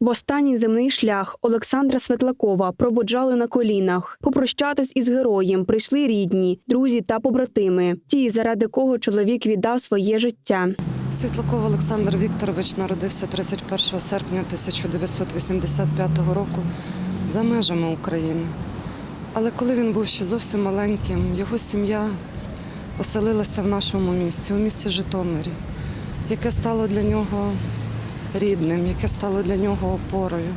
В останній земний шлях Олександра Светлакова проводжали на колінах. Попрощатись із героєм прийшли рідні, друзі та побратими. Ті, заради кого чоловік віддав своє життя. Світлаков Олександр Вікторович народився 31 серпня 1985 року за межами України. Але коли він був ще зовсім маленьким, його сім'я оселилася в нашому місті, у місті Житомирі, яке стало для нього рідним, яке стало для нього опорою,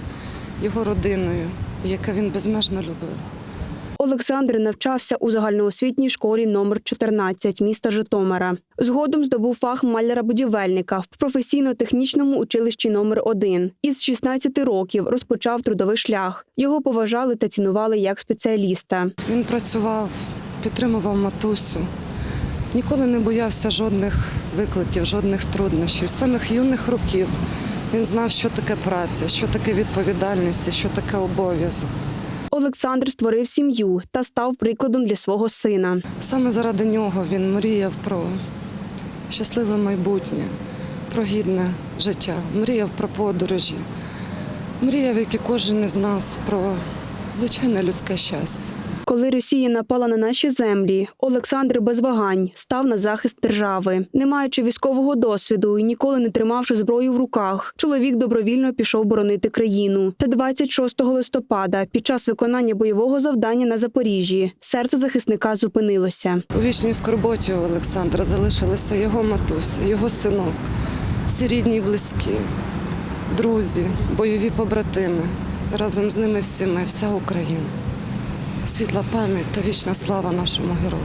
його родиною, яке він безмежно любив. Олександр навчався у загальноосвітній школі номер 14 міста Житомира. Згодом здобув фах маляра-будівельника в професійно-технічному училищі номер 1 Із 16 років розпочав трудовий шлях. Його поважали та цінували як спеціаліста. Він працював, підтримував матусю, ніколи не боявся жодних викликів, жодних труднощів. З самих юних років він знав, що таке праця, що таке відповідальність, що таке обов'язок. Олександр створив сім'ю та став прикладом для свого сина. Саме заради нього він мріяв про щасливе майбутнє, про гідне життя, мріяв про подорожі, мріяв, як і кожен із нас, про звичайне людське щастя. Коли Росія напала на наші землі, Олександр без вагань став на захист держави, не маючи військового досвіду і ніколи не тримавши зброю в руках. Чоловік добровільно пішов боронити країну. Та 26 листопада, під час виконання бойового завдання на Запоріжжі, серце захисника зупинилося. У вічній скорботі у Олександра залишилися його матуся, його синок, всі рідні і близькі, друзі, бойові побратими. Разом з ними всіми вся Україна. Світла пам'ять та вічна слава нашому герою.